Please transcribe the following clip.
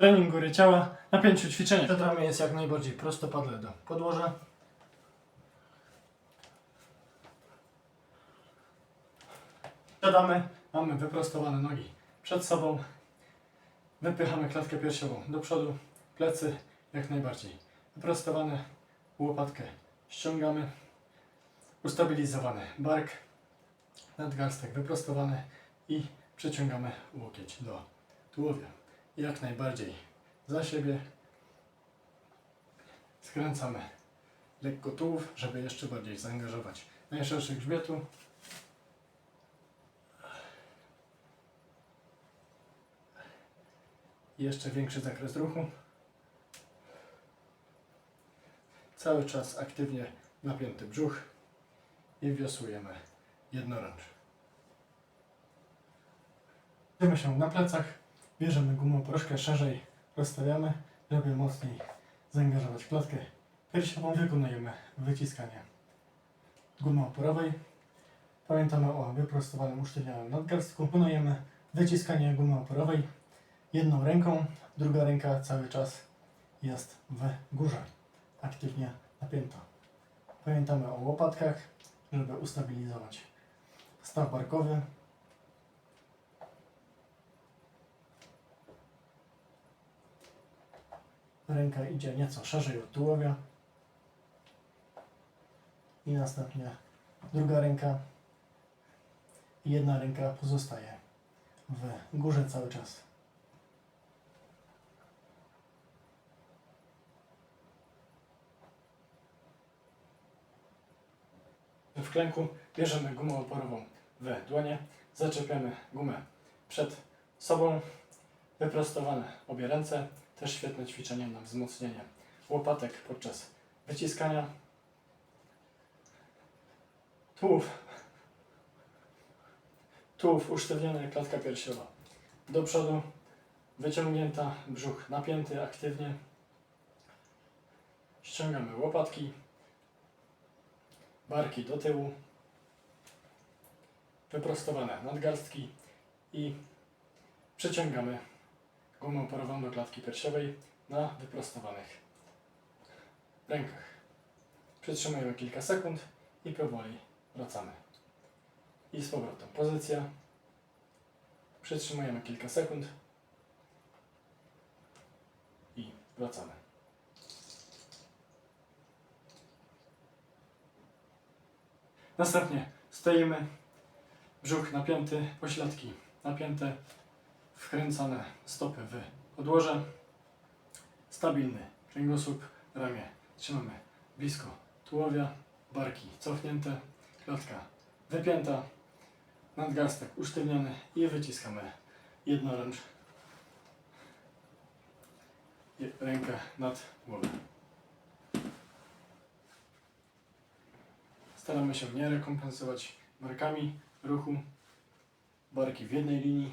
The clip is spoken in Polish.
Trening góry ciała na pięciu ćwiczeniach. Przed ramię jest jak najbardziej prostopadle do podłoża. Siadamy, mamy wyprostowane nogi przed sobą. Wypychamy klatkę piersiową do przodu, plecy jak najbardziej. Wyprostowane, łopatkę ściągamy. Ustabilizowany bark, nadgarstek wyprostowany i przeciągamy łokieć do tułowia. Jak najbardziej za siebie. Skręcamy lekko tułów, żeby jeszcze bardziej zaangażować najszerszy grzbietu. Jeszcze większy zakres ruchu. Cały czas aktywnie napięty brzuch i wiosłujemy jednoręcz. Kładziemy się na plecach, bierzemy gumę troszkę szerzej, rozstawiamy, żeby mocniej zaangażować klatkę piersiową. Wykonujemy wyciskanie gumy oporowej. Pamiętamy o wyprostowanym usztywnianym nadgarstku. Wykonujemy wyciskanie gumy oporowej jedną ręką, druga ręka cały czas jest w górze, aktywnie napięta. Pamiętamy o łopatkach, żeby ustabilizować staw barkowy. Ręka idzie nieco szerzej od tułowia. I następnie druga ręka. I jedna ręka pozostaje w górze cały czas. W klęku bierzemy gumę oporową w dłonie, zaczepiamy gumę przed sobą, wyprostowane obie ręce, też świetne ćwiczenie na wzmocnienie łopatek podczas wyciskania. Tułów, tułów usztywniony, klatka piersiowa do przodu, wyciągnięta, brzuch napięty aktywnie. Ściągamy łopatki, barki do tyłu, wyprostowane nadgarstki i przeciągamy gumę oporową do klatki piersiowej na wyprostowanych rękach. Przytrzymujemy kilka sekund i powoli wracamy. I z powrotem pozycja. Przytrzymujemy kilka sekund i wracamy. Następnie stoimy, brzuch napięty, pośladki napięte, wkręcane stopy w podłoże, stabilny kręgosłup, ramię trzymamy blisko tułowia, barki cofnięte, klatka wypięta, nadgarstek usztywniony i wyciskamy jednoręcz Je- rękę nad głowę. Staramy się nie rekompensować barkami ruchu. Barki w jednej linii,